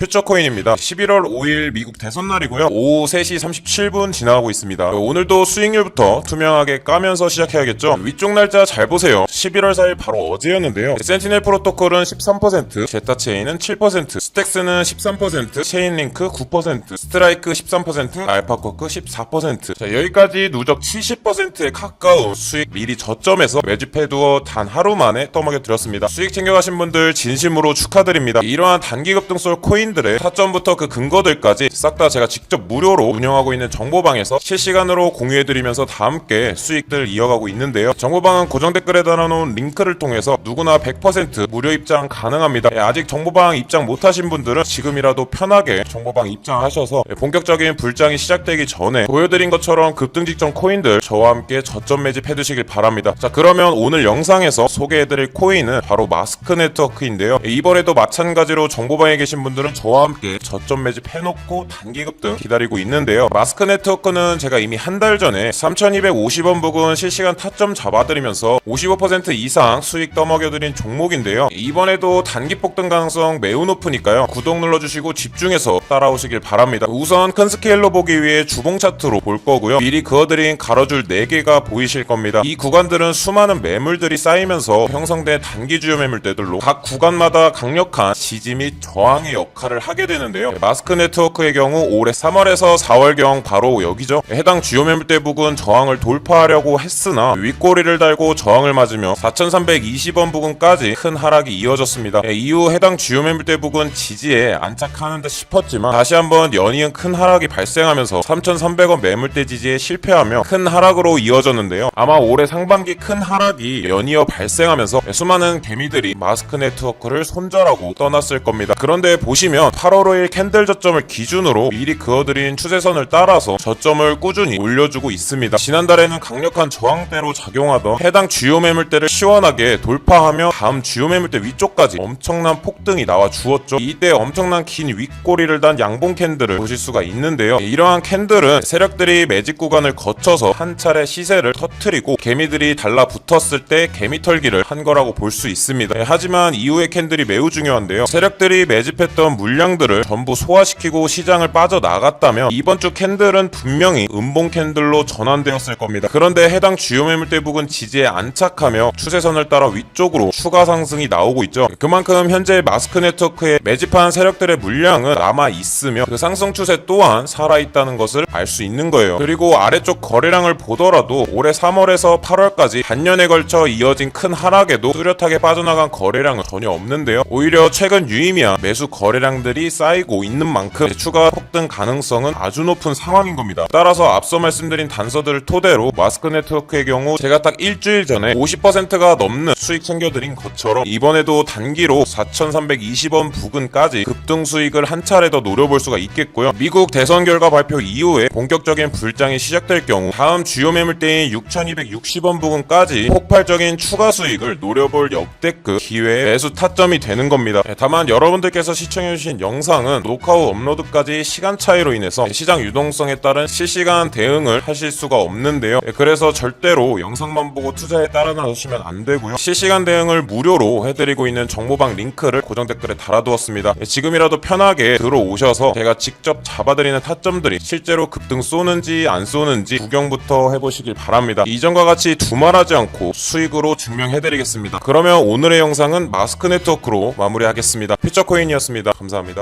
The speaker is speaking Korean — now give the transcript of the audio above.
퓨처코인입니다. 11월 5일 미국 대선 날이고요. 오후 3시 37분 지나가고 있습니다. 오늘도 수익률부터 투명하게 까면서 시작해야겠죠. 위쪽 날짜 잘 보세요. 11월 4일 바로 어제였는데요. 센티넬 프로토콜은 13%, 제타체인은 7%, 스택스는 13%, 체인링크 9%, 스트라이크 13%, 알파코크 14%. 자, 여기까지 누적 70%에 가까운 수익 미리 저점에서 매집해두어 단 하루 만에 떠먹여 드렸습니다. 수익 챙겨가신 분들 진심으로 축하드립니다. 이러한 단기 급등솔 코인 들의 타점부터 그 근거들까지 싹 다 제가 직접 무료로 운영하고 있는 정보방에서 실시간으로 공유해드리면서 다 함께 수익들 이어가고 있는데요. 정보방은 고정 댓글에 달아놓은 링크를 통해서 누구나 100% 무료 입장 가능합니다. 예, 아직 정보방 입장 못하신 분들은 지금이라도 편하게 정보방 입장하셔서 예, 본격적인 불장이 시작되기 전에 보여드린 것처럼 급등 직전 코인들 저와 함께 저점 매집해두시길 바랍니다. 자 그러면 오늘 영상에서 소개해드릴 코인은 바로 마스크 네트워크인데요. 예, 이번에도 마찬가지로 정보방에 계신 분들은 저와 함께 저점 매집 해놓고 단기 급 등 기다리고 있는데요. 마스크 네트워크는 제가 이미 한 달 전에 3250원 부근 실시간 타점 잡아드리면서 55% 이상 수익 떠먹여드린 종목인데요. 이번에도 단기 폭등 가능성 매우 높으니까요. 구독 눌러주시고 집중해서 따라오시길 바랍니다. 우선 큰 스케일로 보기 위해 주봉 차트로 볼 거고요. 미리 그어드린 가로줄 4개가 보이실 겁니다. 이 구간들은 수많은 매물들이 쌓이면서 형성된 단기 주요 매물대들로 각 구간마다 강력한 지지 및 저항의 역할을 하게 되는데요. 마스크 네트워크의 경우 올해 3월에서 4월경 바로 여기죠. 해당 주요 매물대 부근 저항을 돌파하려고 했으나 윗꼬리를 달고 저항을 맞으며 4,320원 부근까지 큰 하락이 이어졌습니다. 예, 이후 해당 주요 매물대 부근 지지에 안착하는 듯 싶었지만 다시 한번 연이은 큰 하락이 발생하면서 3,300원 매물대 지지에 실패하며 큰 하락으로 이어졌는데요. 아마 올해 상반기 큰 하락이 연이어 발생하면서 수많은 개미들이 마스크 네트워크를 손절하고 떠났을 겁니다. 그런데 보시면 8월 5일 캔들 저점을 기준으로 미리 그어드린 추세선을 따라서 저점을 꾸준히 올려주고 있습니다. 지난달에는 강력한 저항대로 작용하던 해당 주요 매물대를 시원하게 돌파하며 다음 주요 매물대 위쪽까지 엄청난 폭등이 나와 주었죠. 이때 엄청난 긴 윗꼬리를 단 양봉 캔들을 보실 수가 있는데요. 이러한 캔들은 세력들이 매직 구간을 거쳐서 한 차례 시세를 터트리고 개미들이 달라붙었을 때 개미 털기를 한 거라고 볼 수 있습니다. 예, 하지만 이후의 캔들이 매우 중요한데요. 세력들이 매집했던 물 량들을 전부 소화시키고 시장을 빠져나갔다면 이번 주 캔들은 분명히 음봉 캔들로 전환되었을 겁니다. 그런데 해당 주요 매물대 부근 지지에 안착하며 추세선을 따라 위쪽으로 추가 상승이 나오고 있죠. 그만큼 현재 마스크 네트워크에 매집한 세력들의 물량은 남아 있으며 그 상승 추세 또한 살아있다는 것을 알 수 있는 거예요. 그리고 아래쪽 거래량을 보더라도 올해 3월에서 8월까지 반년에 걸쳐 이어진 큰 하락에도 뚜렷하게 빠져나간 거래량은 전혀 없는데요. 오히려 최근 유의미한 매수 거래량 들이 쌓이고 있는 만큼 추가 폭등 가능성은 아주 높은 상황인 겁니다. 따라서 앞서 말씀드린 단서들을 토대로 마스크 네트워크의 경우 제가 딱 일주일 전에 50%가 넘는 수익 챙겨드린 것처럼 이번에도 단기로 4,320원 부근까지 급등 수익을 한 차례 더 노려볼 수가 있겠고요. 미국 대선 결과 발표 이후에 본격적인 불장이 시작될 경우 다음 주요 매물대인 6,260원 부근까지 폭발적인 추가 수익을 노려볼 역대급 기회의 매수 타점이 되는 겁니다. 예, 다만 여러분들께서 시청해주신 영상은 녹화 후 업로드까지 시간 차이로 인해서 시장 유동성에 따른 실시간 대응을 하실 수가 없는데요. 예, 그래서 절대로 영상만 보고 투자에 따라 나서시면 안 되고요. 실시간 대응을 무료로 해드리고 있는 정보방 링크를 고정 댓글에 달아두었습니다. 예, 지금이라도 편하게 들어오셔서 제가 직접 잡아드리는 타점들이 실제로 급등 쏘는지 안 쏘는지 구경부터 해보시길 바랍니다. 이전과 같이 두말하지 않고 수익으로 증명해드리겠습니다. 그러면 오늘의 영상은 마스크 네트워크로 마무리하겠습니다. 퓨처코인이었습니다. 감사합니다.